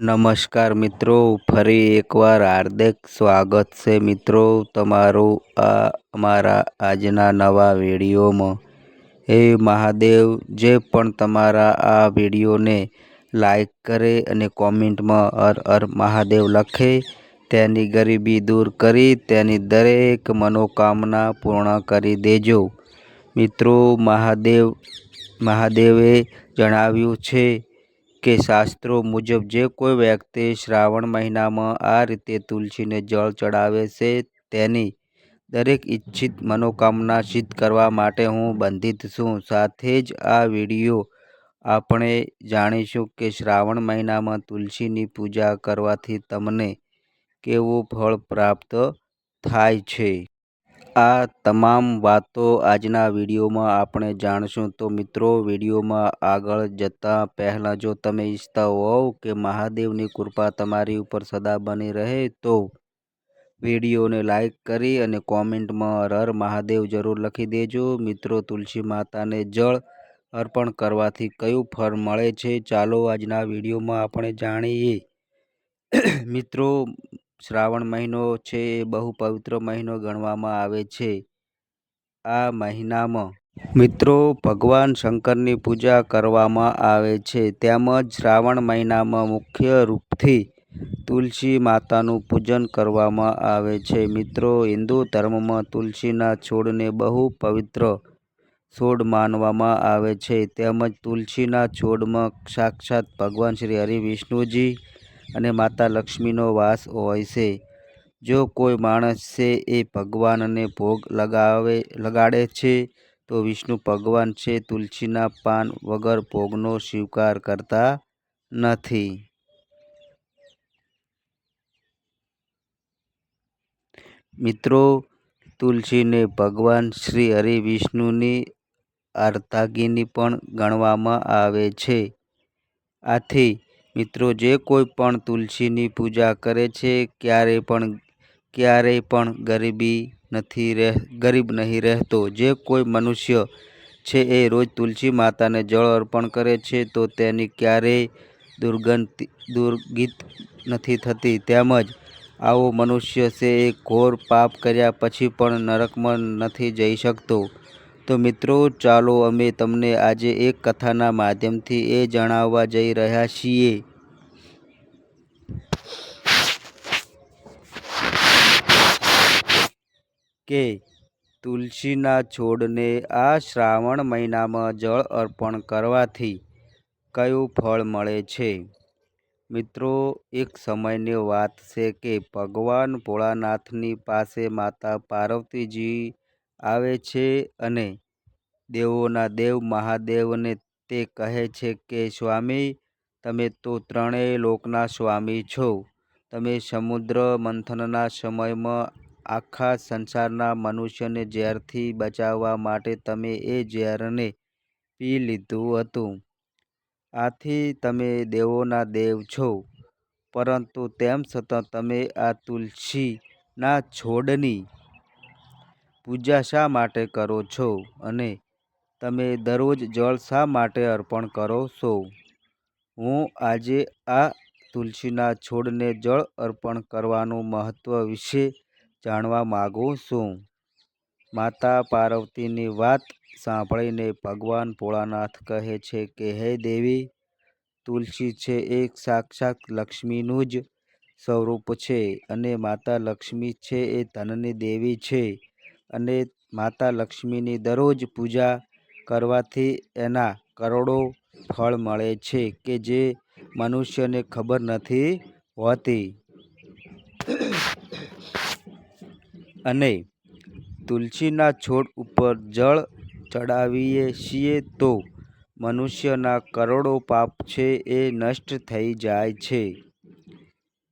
નમસ્કાર મિત્રો, ફરી એકવાર હાર્દિક સ્વાગત છે મિત્રો તમારું આ અમારા આજના નવા વિડીયોમાં. હે મહાદેવ, જે પણ તમારા આ વિડીયોને લાઈક કરે અને કોમેન્ટમાં હર હર મહાદેવ લખે, તેની ગરીબી દૂર કરી તેની દરેક મનોકામના પૂર્ણ કરી દેજો. મિત્રો, મહાદેવ, મહાદેવે જણાવ્યું છે કે શાસ્ત્રો મુજબ જે કોઈ વ્યક્તિ શ્રાવણ મહિનામાં આ રીતે તુલસીને જળ ચડાવે છે તેની દરેક ઈચ્છિત મનોકામના સિદ્ધ કરવા માટે હું બંધિત છું. સાથે જ આ વીડિયો આપણે જાણીશું કે શ્રાવણ મહિનામાં તુલસીની પૂજા કરવાથી તમને કેવું ફળ પ્રાપ્ત થાય છે. આ તમામ વાતો આજના વિડીયોમાં આપણે જાણશું. તો મિત્રો, વિડીયોમાં આગળ જતાં પહેલાં જો તમે ઈચ્છતા હોવ કે મહાદેવની કૃપા તમારી ઉપર સદા બની રહે, તો વિડીયોને લાઈક કરી અને કોમેન્ટમાં હર મહાદેવ જરૂર લખી દેજો. મિત્રો, તુલસી માતાને જળ અર્પણ કરવાથી કયું ફળ મળે છે, ચાલો આજના વિડીયોમાં આપણે જાણીએ. મિત્રો શ્રાવણ મહિનો છે એ બહુ પવિત્ર મહિનો ગણવામાં આવે છે. આ મહિનામાં મિત્રો ભગવાન શંકરની પૂજા કરવામાં આવે છે. તેમજ શ્રાવણ મહિનામાં મુખ્ય રૂપથી તુલસી માતાનું પૂજન કરવામાં આવે છે. મિત્રો, હિન્દુ ધર્મમાં તુલસીના છોડને બહુ પવિત્ર છોડ માનવામાં આવે છે. તેમજ તુલસીના છોડમાં સાક્ષાત ભગવાન શ્રી હરિ વિષ્ણુજી અને માતા લક્ષ્મીનો વાસ હોય છે. જો કોઈ માણસ છે એ ભગવાનને ભોગ લગાવે, લગાડે છે, તો વિષ્ણુ ભગવાન છે તુલસીના પાન વગર ભોગનો સ્વીકાર કરતા નથી. મિત્રો, તુલસીને ભગવાન શ્રી હરિ વિષ્ણુની અર્ધાંગિની પણ ગણવામાં આવે છે. આથી મિત્રો, જે કોઈ પણ તુલસીની પૂજા કરે છે, ક્યારેય પણ ક્યારેય પણ ગરીબી નથી રહે, ગરીબ નહીં રહેતો. જે કોઈ મનુષ્ય છે એ રોજ તુલસી માતાને જળ અર્પણ કરે છે, તો તેની ક્યારેય દુર્ગંધ, દુર્ગીત નથી થતી. તેમજ આવો મનુષ્ય છે એ ઘોર પાપ કર્યા પછી પણ નરકમાં નથી જઈ શકતો. તો મિત્રો, ચાલો અમે તમને આજે એક કથાના માધ્યમથી એ જણાવવા જઈ રહ્યા છીએ. કે તુલસીના છોડને આ શ્રાવણ મહિનામાં જળ અર્પણ કરવાથી કયું ફળ મળે છે? મિત્રો, એક સમયની વાત છે કે ભગવાન ભોળાનાથની પાસે માતા પાર્વતીજી આવે છે અને દેવોના દેવ મહાદેવને તે કહે છે કે, સ્વામી, તમે તો ત્રણેય લોકના સ્વામી છો. તમે સમુદ્ર મંથનના સમયમાં આખા સંસારના મનુષ્યને ઝેરથી બચાવવા માટે તમે એ ઝેરને પી લીધું હતું. આથી તમે દેવોના દેવ છો. પરંતુ તેમ છતાં તમે આ તુલસીના છોડની પૂજા શા માટે કરો છો અને તમે દરરોજ જળ શા માટે અર્પણ કરો છો? હું આજે આ તુલસીના છોડને જળ અર્પણ કરવાનું મહત્ત્વ વિશે જાણવા માગું છું. માતા પાર્વતીની વાત સાંભળીને ભગવાન ભોળાનાથ કહે છે કે, હે દેવી, તુલસી છે એ સાક્ષાત લક્ષ્મીનું જ સ્વરૂપ છે અને માતા લક્ષ્મી છે એ ધનની દેવી છે. અને માતા લક્ષ્મીની દરરોજ પૂજા કરવાથી એના કરોડો ફળ મળે છે કે જે મનુષ્યને ખબર નથી હોતી. અને તુલસીના છોડ ઉપર જળ ચડાવીએ છીએ તો મનુષ્યના કરોડો પાપ છે એ નષ્ટ થઈ જાય છે.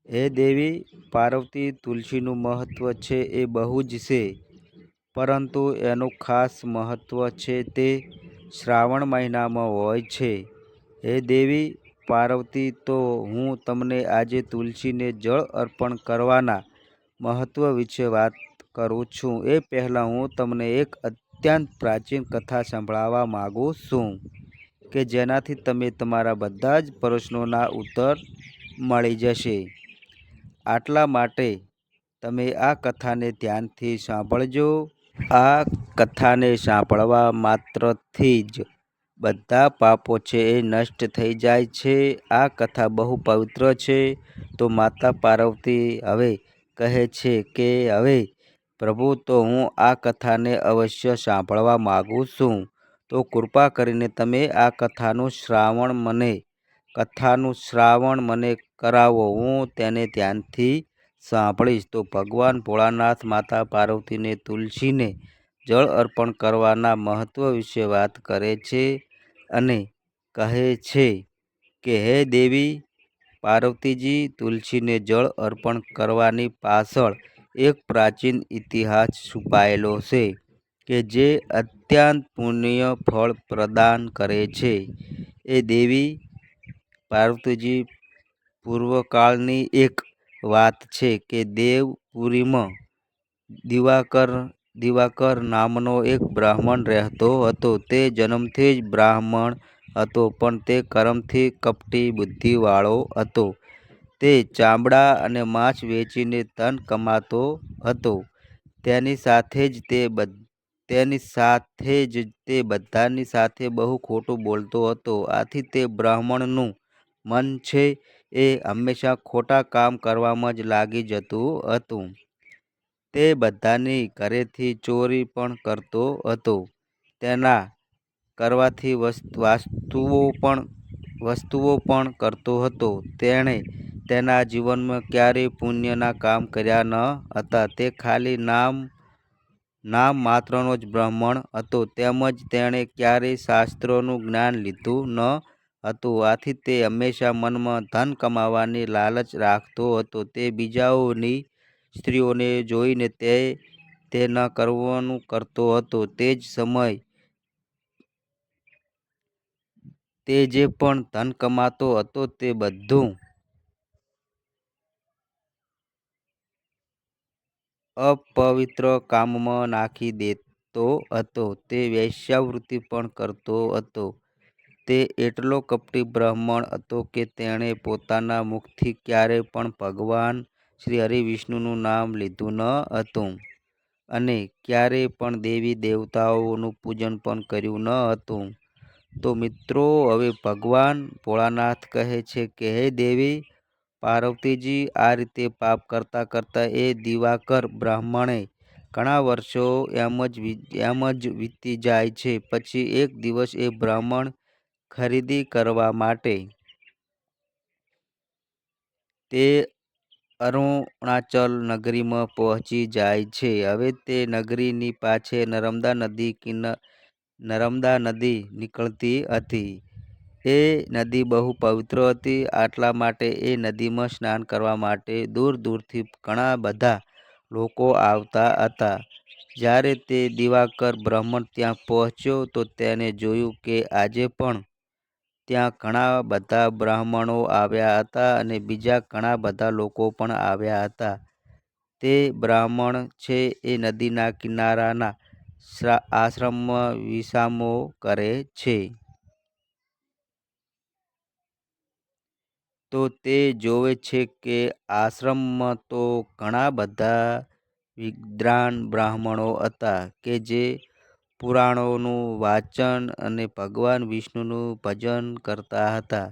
હે દેવી, પાર્વતી તુલસીનું મહત્ત્વ છે એ બહુ જ છે. પરંતુ એનું ખાસ મહત્ત્વ છે તે શ્રાવણ મહિનામાં હોય છે. હે દેવી પાર્વતી, તો હું તમને આજે તુલસીને જળ અર્પણ કરવાના મહત્ત્વ વિશે વાત કરું છું. એ પહેલાં હું તમને એક અત્યંત પ્રાચીન કથા સંભળાવવા માગું છું કે જેનાથી તમે તમારા બધા જ પ્રશ્નોના ઉત્તર મળી જશે. આટલા માટે તમે આ કથાને ધ્યાનથી સાંભળજો. આ કથાને સાંભળવા માત્રથી જ બધા પાપો છે એ નષ્ટ થઈ જાય છે. આ કથા બહુ પવિત્ર છે. તો માતા પાર્વતી હવે કહે છે કે, હવે પ્રભુ, તો હું આ કથાને અવશ્ય સાંભળવા માગું છું. તો કૃપા કરીને તમે આ કથાનું શ્રાવણ મને, કથાનું શ્રાવણ મને કરાવો. હું તેને ધ્યાનથી સાંભળીશ તો ભગવાન ભોળાનાથ માતા પાર્વતીને તુલસીને જળ અર્પણ કરવાના મહત્ત્વ વિશે વાત કરે છે અને કહે છે કે, હે દેવી, પાર્વતીજી, તુલસીને જળ અર્પણ કરવાની પાછળ એક પ્રાચીન ઇતિહાસ છુપાયેલો છે કે જે અત્યંત પુણ્ય ફળ પ્રદાન કરે છે. એ દેવી, પાર્વતીજી પૂર્વકાળની એક વાત છે કે દેવપુરીમાં દિવાકર દિવાકર નામનો એક બ્રાહ્મણ રહેતો હતો. તે જન્મથી જ બ્રાહ્મણ હતો, પણ તે કર્મથી કપટી બુદ્ધિવાળો હતો. તે ચામડા અને માંસ વેચીને ધન કમાતો હતો. તેની સાથે જ તે તેની સાથે જ તે બધાની સાથે બહુ ખોટું બોલતો હતો. આથી તે બ્રાહ્મણનું મન છે એ હંમેશા ખોટા કામ કરવામાં જ લાગી જતું હતું. તે બધાની ઘરેથી ચોરી પણ કરતો હતો. તેના કરવાથી વાસ્તુઓ પણ, વસ્તુઓ પણ કરતો હતો. તેણે તેના જીવનમાં ક્યારેય પુણ્યના કામ કર્યા ન હતા. તે ખાલી નામ નામ માત્રનો જ બ્રાહ્મણ હતો. તેમજ તેણે ક્યારેય શાસ્ત્રોનું જ્ઞાન લીધું ન હતું. આથી તે હંમેશા મનમાં ધન કમાવાની લાલચ રાખતો હતો. તે બીજાઓની સ્ત્રીઓને જોઈને તે તે ન કરવાનું કરતો હતો. તે જ સમય તે જે પણ ધન કમાતો હતો તે બધું અપવિત્ર કામમાં નાખી દેતો હતો. તે વેશ્યાવૃત્તિ પણ કરતો હતો. તે એટલો કપટી બ્રાહ્મણ હતો કે તેણે પોતાના મુખથી ક્યારેય પણ ભગવાન શ્રી હરિવિષ્ણુનું નામ લીધું ન હતું અને ક્યારેય પણ દેવી દેવતાઓનું પૂજન પણ કર્યું ન હતું. તો મિત્રો, હવે ભગવાન ભોળાનાથ કહે છે કે, હે દેવી, પાર્વતીજી, આ રીતે પાપ કરતાં કરતાં એ દિવાકર બ્રાહ્મણે ઘણા વર્ષો એમ જ એમ જ વીતી જાય છે. પછી એક દિવસ એ બ્રાહ્મણ ખરીદી કરવા માટે તે અરુણાચલ નગરીમાં પહોંચી જાય છે. હવે તે નગરીની પાછે નર્મદા નદી કિન, નર્મદા નદી નીકળતી હતી. એ નદી બહુ પવિત્ર હતી. આટલા માટે એ નદીમાં સ્નાન કરવા માટે દૂર દૂરથી ઘણા બધા લોકો આવતા હતા. જ્યારે તે દિવાકર બ્રાહ્મણ ત્યાં પહોંચ્યો તો તેને જોયું કે આજે પણ ત્યાં ઘણા બધા બ્રાહ્મણો આવ્યા હતા અને બીજા ઘણા બધા લોકો પણ આવ્યા હતા. તે બ્રાહ્મણ છે એ નદીના કિનારાના આશ્રમમાં વિસામો કરે છે. તો તે જોવે છે કે આશ્રમમાં તો ઘણા બધા વિદ્વાન બ્રાહ્મણો હતા કે જે પુરાણોનું વાંચન અને ભગવાન વિષ્ણુનું ભજન કરતા હતા.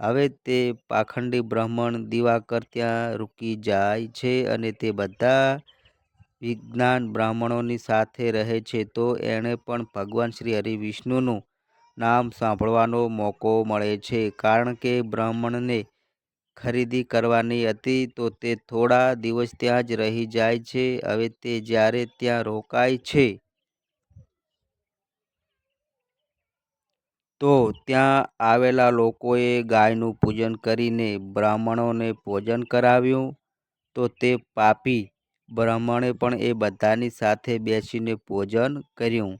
હવે તે પાખંડી બ્રાહ્મણ દિવાકર ત્યાં રૂકી જાય છે અને તે બધા વિજ્ઞાન બ્રાહ્મણોની સાથે રહે છે, તો એણે પણ ભગવાન શ્રી હરિવિષ્ણુનું નામ સાંભળવાનો મોકો મળે છે. કારણ કે બ્રાહ્મણને ખરીદી કરવાની હતી, તો તે થોડા દિવસ ત્યાં જ રહી જાય છે. હવે તે જ્યારે ત્યાં રોકાય છે તો ત્યાં આવેલા લોકોએ ગાયનું પૂજન કરીને બ્રાહ્મણોને ભોજન કરાવ્યું. તો તે પાપી બ્રાહ્મણે પણ એ બધાની સાથે બેસીને ભોજન કર્યું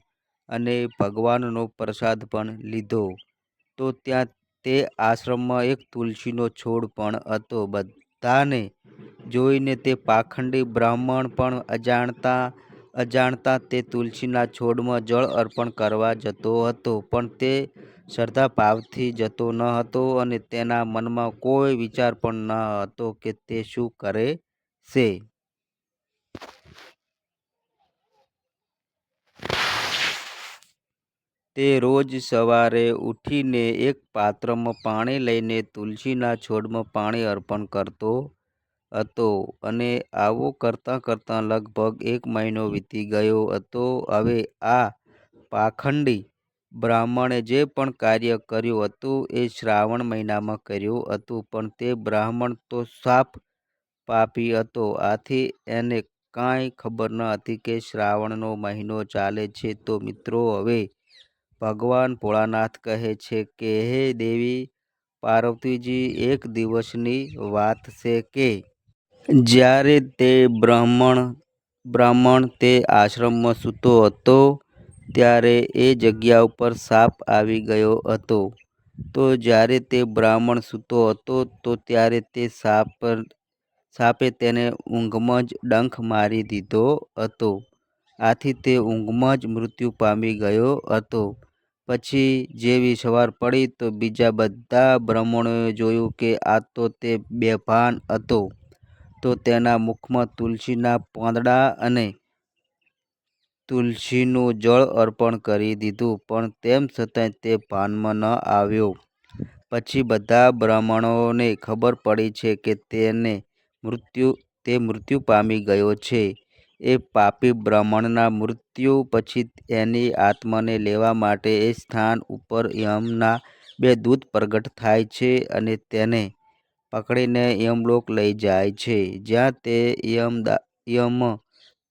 અને ભગવાનનો પ્રસાદ પણ લીધો. તો ત્યાં તે આશ્રમમાં એક તુલસીનો છોડ પણ હતો. બધાને જોઈને તે પાખંડી બ્રાહ્મણ પણ અજાણતા અજાણતા તે તુલસીના છોડમાં જળ અર્પણ કરવા જતો હતો. પણ તે શ્રદ્ધાભાવથી જતો ન હતો અને તેના મનમાં કોઈ વિચાર પણ ન હતો કે તે શું કરે છે. તે રોજ સવારે ઊઠીને એક પાત્રમાં પાણી લઈને તુલસીના છોડમાં પાણી અર્પણ કરતો હતો અને આવું કરતાં કરતાં લગભગ એક મહિનો વીતી ગયો હતો. હવે આ પાખંડી બ્રાહ્મણે જે પણ કાર્ય કર્યું હતું એ શ્રાવણ મહિનામાં કર્યું હતું, પણ તે બ્રાહ્મણ તો સાપ પાપી હતો. આથી એને કાંઈ ખબર ન હતી કે શ્રાવણનો મહિનો ચાલે છે. તો મિત્રો, હવે ભગવાન ભોળાનાથ કહે છે કે, હે દેવી, પાર્વતીજી, એક દિવસની વાત છે કે, જ્યારે તે બ્રાહ્મણ બ્રાહ્મણ તે આશ્રમમાં સૂતો હતો ત્યારે એ જગ્યા ઉપર સાપ આવી ગયો હતો. તો જ્યારે તે બ્રાહ્મણ સૂતો હતો, તો ત્યારે તે સાપ સાપે તેને ઊંઘમાં જ ડંખ મારી દીધો હતો. આથી તે ઊંઘમાં જ મૃત્યુ પામી ગયો હતો. પછી જેવી સવાર પડી, તો બીજા બધા બ્રાહ્મણોએ જોયું કે આ તો તે બેભાન હતો તો તેના મુખમાં તુલસીના પાંદડા અને તુલસીનું જળ અર્પણ કરી દીધું, પણ તેમ છતાંય તે ભાનમાં ન આવ્યો. પછી બધા બ્રાહ્મણોને ખબર પડી છે કે તેને મૃત્યુ, તે મૃત્યુ પામી ગયો છે. એ પાપી બ્રાહ્મણના મૃત્યુ પછી એની આત્માને લેવા માટે એ સ્થાન ઉપર યમના બે દૂત પ્રગટ થાય છે અને તેને પકડીને યમલોક લઈ જાય છે. જ્યાં તે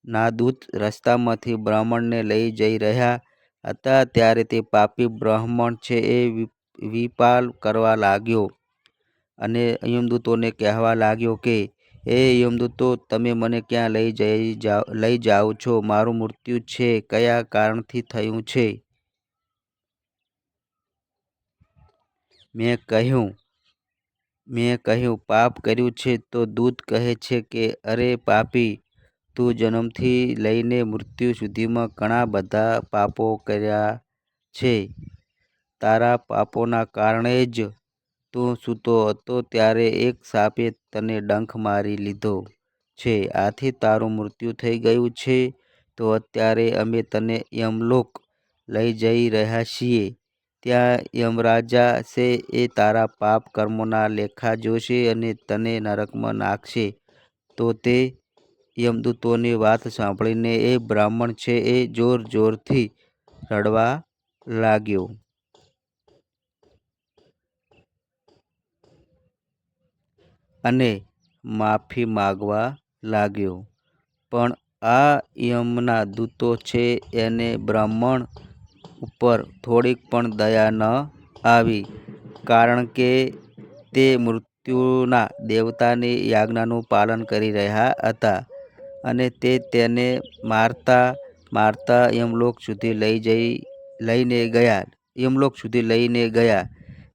યમના દૂત રસ્તામાંથી બ્રાહ્મણને લઈ જઈ રહ્યા હતા ત્યારે તે પાપી બ્રાહ્મણ છે એ વિપાલ કરવા લાગ્યો અને યમદૂતોને કહેવા લાગ્યો કે એ યમદૂતો, તમે મને ક્યાં લઈ જઈ જાઓ છો? મારું મૃત્યુ છે કયા કારણથી થયું છે? મેં કહ્યું મેં કહ્યું, પાપ કર્યું છે. તો દૂત કહે છે કે, અરે પાપી તું જન્મથી લઈને મૃત્યુ સુધીમાં ઘણા બધા પાપો કર્યા છે. તારા પાપોના કારણે જ તું સૂતો હતો ત્યારે એક સાપે તને ડંખ મારી લીધો છે. આથી તારું મૃત્યુ થઈ ગયું છે. તો અત્યારે અમે તને યમલોક લઈ જઈ રહ્યા છીએ. ત્યાં યમરાજા છે એ તારા પાપ કર્મોના લેખા જોશે અને તને નરકમાં નાખશે. તો તે યમદૂતોની વાત સાંભળીને એ બ્રાહ્મણ છે એ જોર જોરથી રડવા લાગ્યો. અને માફી માગવા લાગ્યો. પણ આ યમના દૂતો છે એને બ્રાહ્મણ ઉપર થોડીક પણ દયા ન આવી. કારણ કે તે મૃત્યુના દેવતાની યાજ્ઞાનું પાલન કરી રહ્યા હતા અને તે તેને મારતા મારતા યમલોક સુધી લઈ જઈ, લઈને ગયા. યમલોક સુધી લઈને ગયા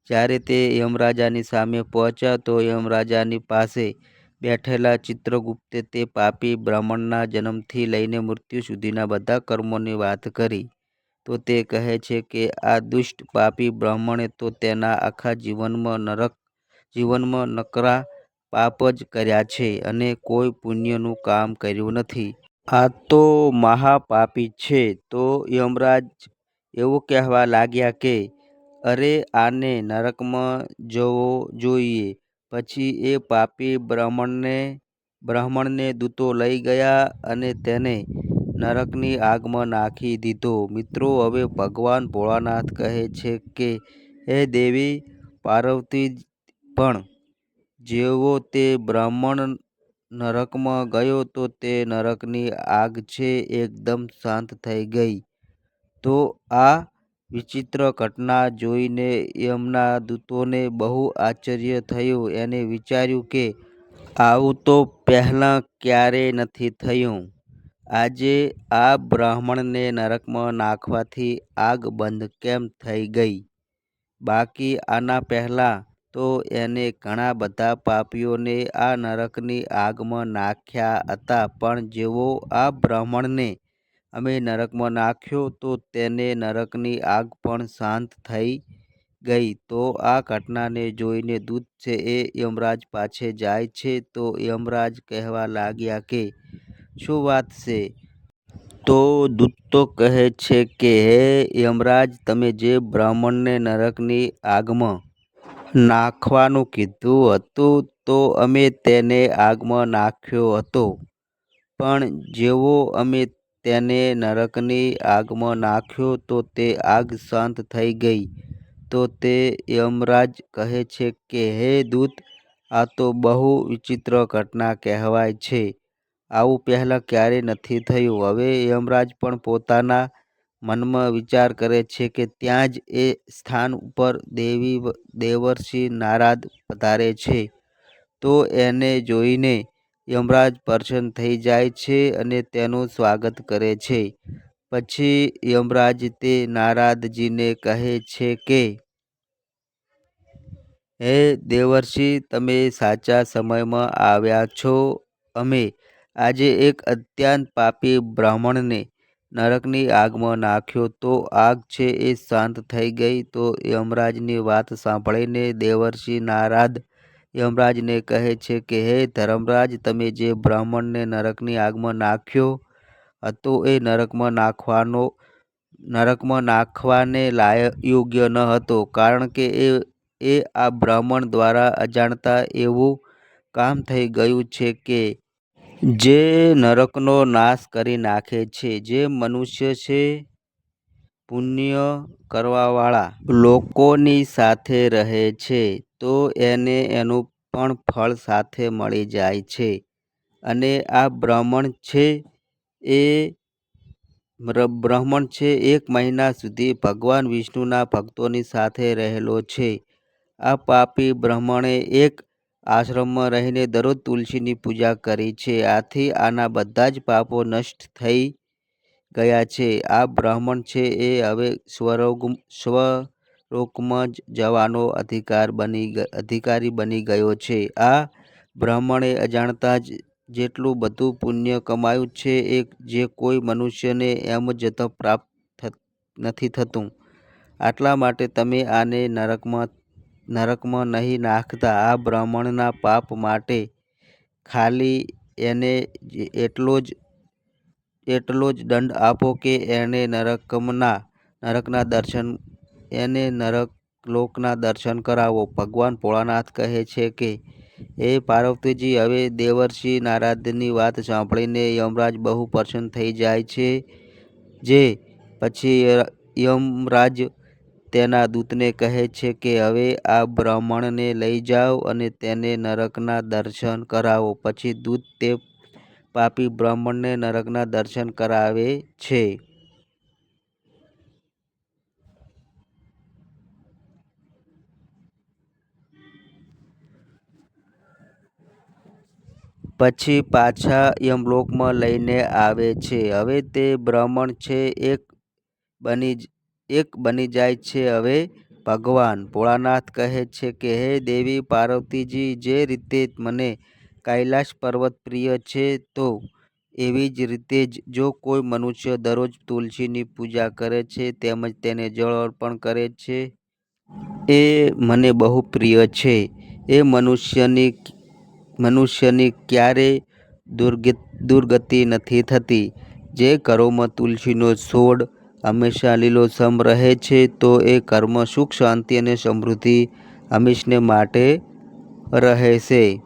જ્યારે તે યમરાજાની સામે પહોંચ્યા તો યમરાજાની પાસે બેઠેલા ચિત્રગુપ્તે તે પાપી બ્રાહ્મણના જન્મથી લઈને મૃત્યુ સુધીના બધા કર્મોની વાત કરી. તો તે કહે છે કે, આ દુષ્ટ પાપી બ્રાહ્મણે તો તેના આખા જીવનમાં નરક, જીવનમાં નકરા પાપ જ કર્યા છે અને કોઈ પુણ્યનું કામ કર્યું નથી. આ તો મહાપાપી છે. તો યમરાજ એવું કહેવા લાગ્યા કે, અરે, આને નરકમાં જવો જોઈએ. પછી એ પાપી બ્રાહ્મણને બ્રાહ્મણને દૂતો લઈ ગયા અને તેને નરકની આગમાં નાખી દીધો. મિત્રો, હવે ભગવાન ભોળાનાથ કહે છે કે, હે દેવી, પાર્વતી પણ જેવો તે બ્રાહ્મણ નરકમાં ગયો તો તે નરકની આગ છે એકદમ શાંત થઈ ગઈ. તો આ વિચિત્ર ઘટના જોઈને યમના દૂતોને બહુ આશ્ચર્ય થયું. એણે વિચાર્યું કે આવું તો પહેલાં ક્યારેય નથી થયું. આજે આ બ્રાહ્મણને નરકમાં નાખવાથી આગ બંધ કેમ થઈ ગઈ? બાકી આના પહેલાં તો એને ઘણા બધા પાપીઓને આ નરકની આગમાં નાખ્યા હતા. પણ જેવો આ બ્રાહ્મણને અમે નરકમાં નાખ્યો, તો તેને નરકની આગ પણ શાંત થઈ ગઈ. તો આ ઘટનાને જોઈને દૂત છે એ યમરાજ પાસે જાય છે. તો યમરાજ કહેવા લાગ્યા કે, શું વાત છે? તો દૂત તો કહે છે કે, હે યમરાજ, તમે જે બ્રાહ્મણને નરકની આગમાં નાખવાનું કીધું હતું તો અમે તેને આગમાં નાખ્યો હતો. પણ જેવો અમે તેને નરકની આગમાં નાખ્યો તો તે આગ શાંત થઈ ગઈ. તો તે યમરાજ કહે છે કે, હે દૂત, આ તો બહુ વિચિત્ર ઘટના કહેવાય છે. આવું પહેલાં ક્યારેય નથી થયું. હવે યમરાજ પણ પોતાના મનમાં વિચાર કરે છે કે ત્યાં જ એ સ્થાન ઉપર દેવી દેવર્ષિ નારાદ પધારે છે. તો એને જોઈને યમરાજ પ્રસન્ન થઈ જાય છે અને તેનું સ્વાગત કરે છે. પછી યમરાજ તે નારાદજીને કહે છે કે, હે દેવર્ષિ, તમે સાચા સમયમાં આવ્યા છો. અમે આજે એક અત્યંત પાપી બ્રાહ્મણને નરકની આગમાં નાખ્યો તો આગ છે એ શાંત થઈ ગઈ તો યમરાજની વાત સાંભળીને દેવર્ષિ નારાદ યમરાજને કહે છે કે, હે ધર્મરાજ, તમે જે બ્રાહ્મણને નરકની આગમાં નાખ્યો હતો એ નરકમાં નાખવાનો, નરકમાં નાખવાને લાય યોગ્ય ન હતો, કારણ કે એ એ આ બ્રાહ્મણ દ્વારા અજાણતા એવું કામ થઈ ગયું છે કે જે નરકનો નાશ કરી નાખે છે, જે મનુષ્ય છે પુણ્ય કરવાવાળા લોકોની સાથે રહે છે, તો એને એનું પણ ફળ સાથે મળી જાય છે. અને આ બ્રાહ્મણ છે એ બ્રાહ્મણ છે એક મહિના સુધી ભગવાન વિષ્ણુના ભક્તોની સાથે રહેલો છે. આ પાપી બ્રાહ્મણે એક આશ્રમમાં રહીને દરરોજ તુલસીની પૂજા કરી છે. આથી આના બધા જ પાપો નષ્ટ થઈ ગયા છે. આ બ્રાહ્મણ છે એ હવે સ્વરોગ, સ્વરોગમાં જ જવાનો અધિકાર બની અધિકારી બની ગયો છે. આ બ્રાહ્મણે અજાણતા જ જેટલું બધું પુણ્ય કમાયું છે એ જે કોઈ મનુષ્યને એમ જ પ્રાપ્ત નથી થતું. આટલા માટે તમે આને નરકમાં નરકમાં નહીં નાખતા. આ બ્રાહ્મણના પાપ માટે ખાલી એને એટલો જ એટલો જ દંડ આપો કે એને નરકમના, નરકના દર્શન, એને નરક લોકના દર્શન કરાવો. ભગવાન ભોળાનાથ કહે છે કે, હે પાર્વતીજી, હવે દેવર્ષિ નારાદની વાત સાંભળીને યમરાજ બહુ પ્રસન્ન થઈ જાય છે. જે પછી યમરાજ તેના દૂતને કહે છે કે, હવે આ બ્રાહ્મણને લઈ જાઓ અને તેને નરકના દર્શન કરાવો. પછી દૂત તે પાપી બ્રાહ્મણને નરકના દર્શન કરાવે છે. પછી પાછા યમલોકમાં લઈને આવે છે. હવે તે બ્રાહ્મણ છે, એક બની એક બની જાય છે. હવે ભગવાન ભોળાનાથ કહે છે કે, હે દેવી પાર્વતીજી, જે રીતે મને કૈલાસ પર્વત પ્રિય છે, તો એવી જ રીતે જ જો કોઈ મનુષ્ય દરરોજ તુલસીની પૂજા કરે છે, તેમજ તેને જળ અર્પણ કરે છે, એ મને બહુ પ્રિય છે. એ મનુષ્યની મનુષ્યની ક્યારેય દુર્ગ દુર્ગતિ નથી થતી. જે ઘરોમાં તુલસીનો છોડ હંમેશા લીલોછમ રહે છે, તો એ કર્મ સુખ, શાંતિ અને સમૃદ્ધિ હંમેશને માટે રહે છે.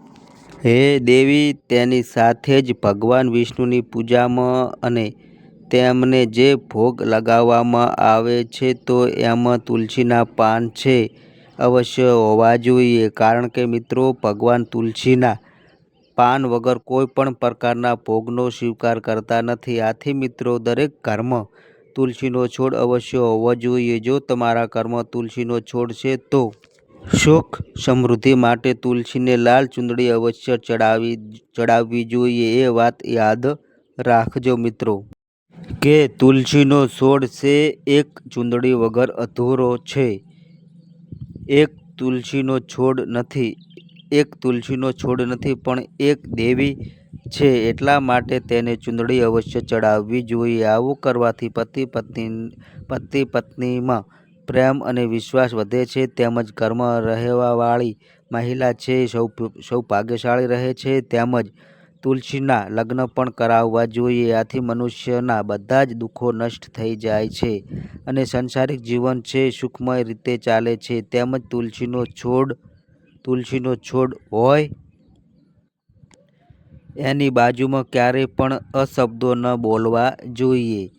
હે દેવી, તેની સાથે જ ભગવાન વિષ્ણુની પૂજામાં અને તેમને જે ભોગ લગાવવામાં આવે છે, તો એમાં તુલસીના પાન છે. અવશ્ય હોવા જોઈએ, કારણ કે મિત્રો, ભગવાન તુલસીના પાન વગર કોઈ પણ પ્રકારના ભોગનો સ્વીકાર કરતા નથી. આથી મિત્રો, દરેક ઘરમાં તુલસીનો છોડ અવશ્ય હોવો જોઈએ. જો તમારા ઘરમાં તુલસીનો છોડ છે, તો સુખ સમૃદ્ધિ માટે તુલસીને લાલ ચૂંદડી અવશ્ય ચડાવી, ચડાવવી જોઈએ. એ વાત યાદ રાખજો મિત્રો. કે તુલસીનો છોડ છે, એક ચૂંદડી વગર અધૂરો છે. એક તુલસીનો છોડ નથી, એક તુલસીનો છોડ નથી, પણ એક દેવી છે, એટલા માટે તેને ચૂંદડી અવશ્ય ચડાવવી જોઈએ. આવું કરવાથી પતિ પત્ની, પતિ પત્નીમાં પ્રેમ અને વિશ્વાસ વધે છે, તેમજ ઘરમાં રહેવાવાળી મહિલા છે, સૌ સૌ ભાગ્યશાળી રહે છે, તેમજ તુલસીના લગ્ન પણ કરાવવા જોઈએ. આથી મનુષ્યના બધા જ દુઃખો નષ્ટ થઈ જાય છે અને સંસારિક જીવન છે, સુખમય રીતે ચાલે છે. તેમજ તુલસીનો છોડ તુલસીનો છોડ હોય એની બાજુમાં ક્યારેય પણ અશબ્દો ન બોલવા જોઈએ.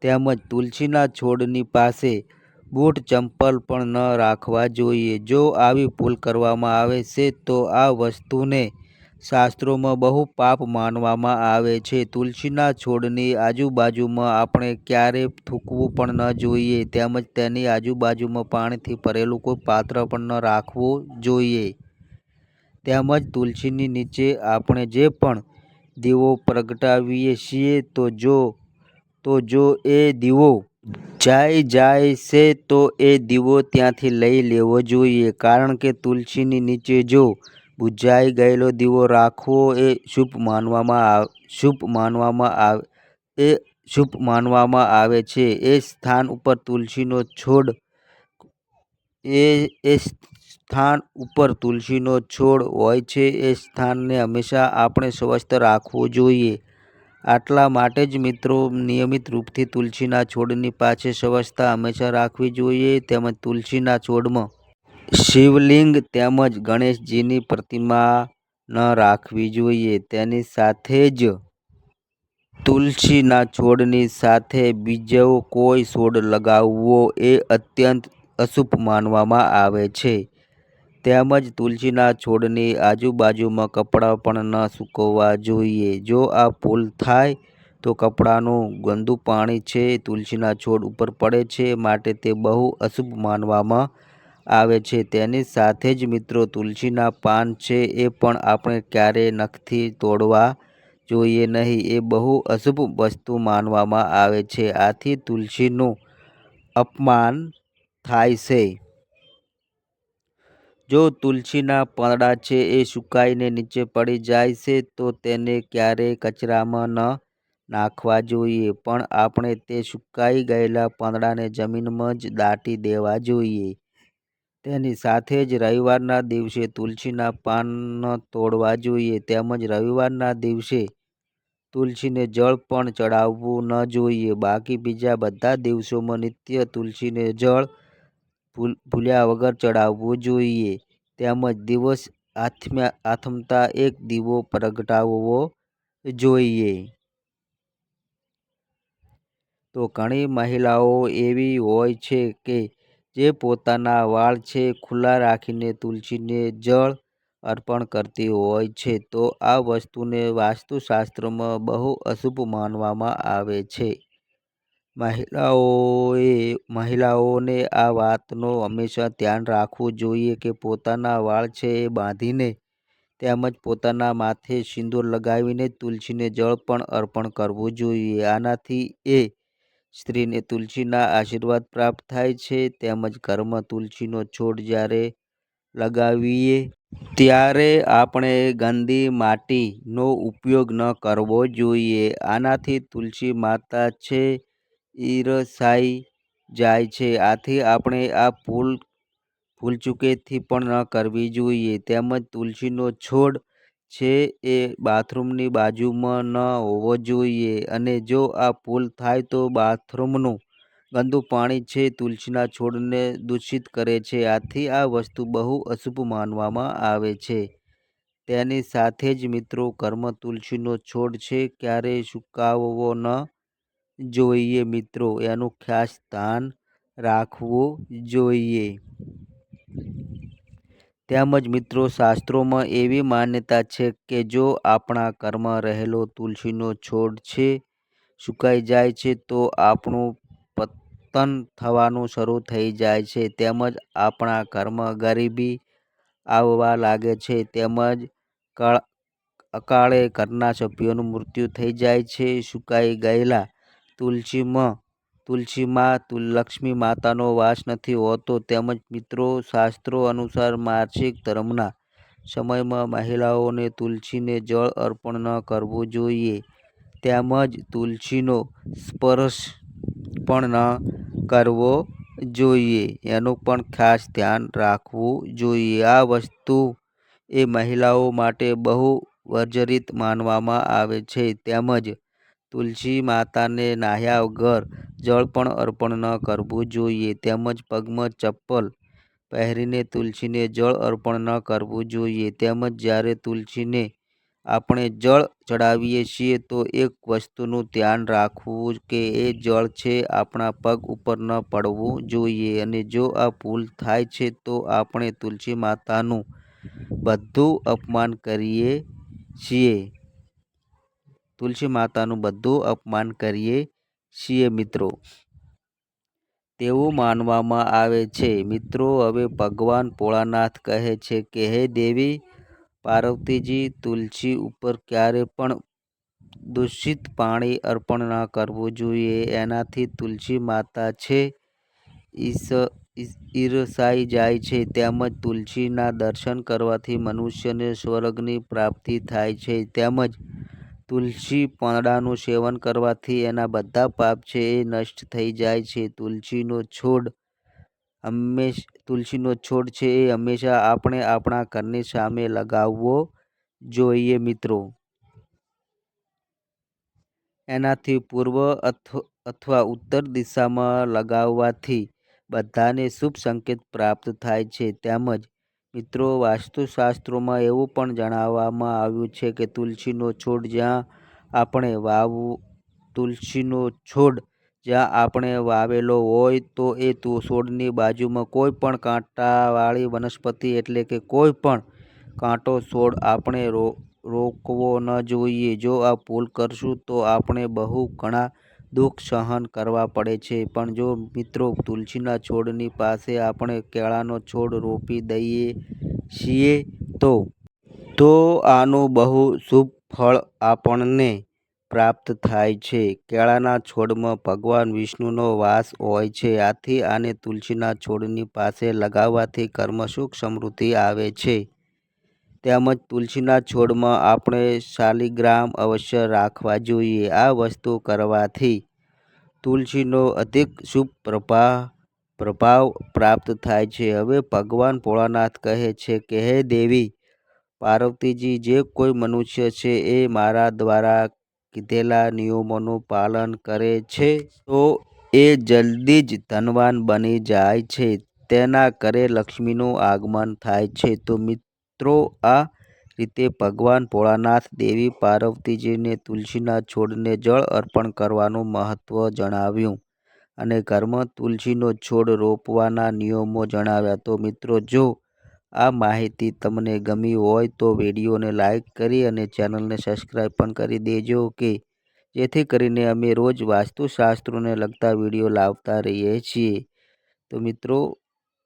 તેમજ તુલસીના છોડની પાસે બૂટ ચંપલ પણ ન રાખવા જોઈએ. જો આવી ભૂલ કરવામાં આવે છે, તો આ વસ્તુને શાસ્ત્રોમાં બહુ પાપ માનવામાં આવે છે. તુલસીના છોડની આજુબાજુમાં આપણે ક્યારેય થૂકવું પણ ન જોઈએ. તેમજ તેની આજુબાજુમાં પાણીથી ભરેલું કોઈ પાત્ર પણ ન રાખવું જોઈએ. તેમજ તુલસીની નીચે આપણે જે પણ દીવો પ્રગટાવીએ છીએ, તો જો તો જો એ દીવો જાય જાય છે, તો એ દીવો ત્યાંથી લઈ લેવો જોઈએ. કારણ કે તુલસીની નીચે જો બુજાઈ ગયેલો દીવો રાખવો એ શુભ માનવામાં શુભ માનવામાં આવે, એ શુભ માનવામાં આવે છે. એ સ્થાન ઉપર તુલસીનો છોડ, એ એ સ્થાન ઉપર તુલસીનો છોડ હોય છે, એ સ્થાનને હંમેશા આપણે સ્વસ્થ રાખવું જોઈએ. આટલા માટે જ મિત્રો, નિયમિત રૂપથી તુલસીના છોડની પાસે સ્વચ્છતા હંમેશા રાખવી જોઈએ, તેમજ તુલસીના છોડમાં શિવલિંગ તેમજ ગણેશજીની પ્રતિમા ન રાખવી જોઈએ. તેની સાથે જ તુલસીના છોડની સાથે બીજો કોઈ છોડ લગાવવો એ અત્યંત અશુભ માનવામાં આવે છે. તેમજ તુલસીના છોડની આજુબાજુમાં કપડાં પણ ન સૂકવવા જોઈએ. જો આ ભૂલ થાય તો કપડાનું ગંદુ પાણી છે, તુલસીના છોડ ઉપર પડે છે માટે તે બહુ અશુભ માનવામાં આવે છે. તેની સાથે જ મિત્રો, તુલસીના પાન છે એ પણ આપણે ક્યારેય નખથી તોડવા જોઈએ નહીં. એ બહુ અશુભ વસ્તુ માનવામાં આવે છે. આથી તુલસીનું અપમાન થાય છે. જો તુલસીના પાંદડા છે એ સુકાઈને નીચે પડી જાય છે, તો તેને ક્યારેય કચરામાં ન નાખવા જોઈએ. પણ આપણે તે સુકાઈ ગયેલા પાંદડાને જમીનમાં જ દાટી દેવા જોઈએ. તેની સાથે જ રવિવારના દિવસે તુલસીના પાન તોડવા જોઈએ. તેમજ રવિવારના દિવસે તુલસીને જળ પણ ચડાવવું ન જોઈએ. બાકી બીજા બધા દિવસોમાં નિત્ય તુલસીને જળ ભૂલ્યા વગર ચડાવવું જોઈએ. તેમજ દિવસ આથમ્યા, આથમતા એક દીવો પ્રગટાવવો જોઈએ. તો ઘણી મહિલાઓ એવી હોય છે કે જે પોતાના વાળ છે ખુલ્લા રાખીને તુલસીને જળ અર્પણ કરતી હોય છે. તો આ વસ્તુને વાસ્તુશાસ્ત્રમાં બહુ અશુભ માનવામાં આવે છે. મહિલાઓએ, મહિલાઓને આ વાતનો હંમેશા ધ્યાન રાખવું જોઈએ કે પોતાના વાળ છે એ બાંધીને તેમજ પોતાના માથે સિંદૂર લગાવીને તુલસીને જળ પણ અર્પણ કરવું જોઈએ. આનાથી એ સ્ત્રીને તુલસીના આશીર્વાદ પ્રાપ્ત થાય છે તેમજ ઘરમાં તુલસીનો છોડ જ્યારે લગાવીએ ત્યારે આપણે ગંદી માટીનો ઉપયોગ ન કરવો જોઈએ. આનાથી તુલસી માતા છે ઈરસાઈ જાય છે. આથી આપણે આ ભૂલ, ભૂલચૂકેથી પણ ન કરવી જોઈએ. તેમજ તુલસીનો છોડ છે એ બાથરૂમની બાજુમાં ન હોવો જોઈએ. અને જો આ ભૂલ થાય તો બાથરૂમનું ગંદુ પાણી છે તુલસીના છોડને દૂષિત કરે છે. આથી આ વસ્તુ બહુ અશુભ માનવામાં આવે છે. તેની સાથે જ મિત્રો કર્મ તુલસીનો છોડ છે, ક્યારેય સુકાવવો ન જોઈએ મિત્રો, એનું ખાસ ધ્યાન રાખવું જોઈએ. તેમજ મિત્રો, શાસ્ત્રોમાં એવી માન્યતા છે કે જો આપણા ઘરમાં રહેલો તુલસીનો છોડ છે, સુકાઈ જાય છે, તો આપણું પતન થવાનું શરૂ થઈ જાય છે. તેમજ આપણા ઘરમાં ગરીબી આવવા લાગે છે. તેમજ અકાળે ઘરના સભ્યોનું મૃત્યુ થઈ જાય છે. સુકાઈ ગયેલા તુલસીમાં તુલસીમાં લક્ષ્મી માતાનો વાસ નથી હોતો. તેમજ મિત્રો શાસ્ત્રો અનુસાર માસિક ધર્મના સમયમાં મહિલાઓને તુલસીને જળ અર્પણ ન કરવું જોઈએ. તેમજ તુલસીનો સ્પર્શ પણ ન કરવો જોઈએ. એનું પણ ખાસ ધ્યાન રાખવું જોઈએ. આ વસ્તુ એ મહિલાઓ માટે બહુ વર્જરિત માનવામાં આવે છે. તેમજ તુલસી માતાને નાહ્યા વગર જળ પણ અર્પણ ન કરવું જોઈએ. તેમજ પગમાં ચપ્પલ પહેરીને તુલસીને જળ અર્પણ ન કરવું જોઈએ. તેમજ જ્યારે તુલસીને આપણે જળ ચડાવીએ છીએ, તો એક વસ્તુનું ધ્યાન રાખવું કે એ જળ છે આપણા પગ ઉપર ન પડવું જોઈએ. અને જો આ ભૂલ થાય છે, તો આપણે તુલસી માતાનું બધું અપમાન કરીએ છીએ. તુલસી માતાનું બધું અપમાન કરીએ છીએ મિત્રો. તેવું માનવામાં આવે છે, મિત્રો, હવે ભગવાન ભોળાનાથ કહે છે કે, હે દેવી, પાર્વતીજી, તુલસી ઉપર ક્યારે પણ દૂષિત પાણી અર્પણ ન કરવું જોઈએ. એનાથી તુલસી માતા છે ઈસ, ઈરસાઈ જાય છે, તેમજ તુલસીના દર્શન કરવાથી મનુષ્યને સ્વર્ગની પ્રાપ્તિ થાય છે, તેમજ તુલસી પાંદડાનું સેવન કરવાથી એના બધા પાપ છે એ નષ્ટ થઈ જાય છે. તુલસીનો છોડ હંમેશ, તુલસીનો છોડ છે એ હંમેશા આપણે આપણા ઘરની સામે લગાવવો જોઈએ મિત્રો. એનાથી પૂર્વ અથવા ઉત્તર દિશામાં લગાવવાથી બધાને શુભ સંકેત પ્રાપ્ત થાય છે. તેમજ મિત્રો, વાસ્તુશાસ્ત્રોમાં એવું પણ જણાવવામાં આવ્યું છે કે તુલસીનો છોડ જ્યાં આપણે વાવ તુલસીનો છોડ જ્યાં આપણે વાવેલો હોય તો એ છોડની બાજુમાં કોઈ પણ કાંટાવાળી વનસ્પતિ એટલે કે કોઈ પણ કાંટો છોડ આપણે રો, રોકવો ન જોઈએ. જો આ ભૂલ કરશું તો આપણે બહુ ઘણા દુઃખ સહન કરવા પડે છે. પણ જો મિત્રો તુલસીના છોડની પાસે આપણે કેળાનો છોડ રોપી દઈએ છીએ તો? તો આનું બહુ શુભ ફળ આપણને પ્રાપ્ત થાય છે. કેળાના છોડમાં ભગવાન વિષ્ણુનો વાસ હોય છે. આથી આને તુલસીના છોડની પાસે લગાવવાથી કર્મસુખ સુખ સમૃદ્ધિ આવે છે. તેમજ તુલસીના છોડમાં આપણે શાલિગ્રામ અવશ્ય રાખવા જોઈએ. આ વસ્તુ કરવાથી તુલસીનો અધિક શુભ પ્રભા, પ્રભાવ પ્રાપ્ત થાય છે. હવે ભગવાન ભોળાનાથ કહે છે કે, હે દેવી, પાર્વતીજી, જે કોઈ મનુષ્ય છે એ મારા દ્વારા કીધેલા નિયમોનું પાલન કરે છે, તો એ જલ્દી જ ધનવાન બની જાય છે. તેના ઘરે લક્ષ્મીનું આગમન થાય છે. તો મિત્રો, આ રીતે ભગવાન ભોળાનાથ દેવી પાર્વતીજીને તુલસીના છોડને જળ અર્પણ કરવાનું મહત્ત્વ જણાવ્યું અને ઘરમાં તુલસીનો છોડ રોપવાના નિયમો જણાવ્યા. તો મિત્રો, જો આ માહિતી તમને ગમી હોય તો વિડીયોને લાઇક કરી અને ચેનલને સબસ્ક્રાઈબ પણ કરી દેજો કે જેથી કરીને અમે રોજ વાસ્તુશાસ્ત્રોને લગતા વીડિયો લાવતા રહીએ છીએ. તો મિત્રો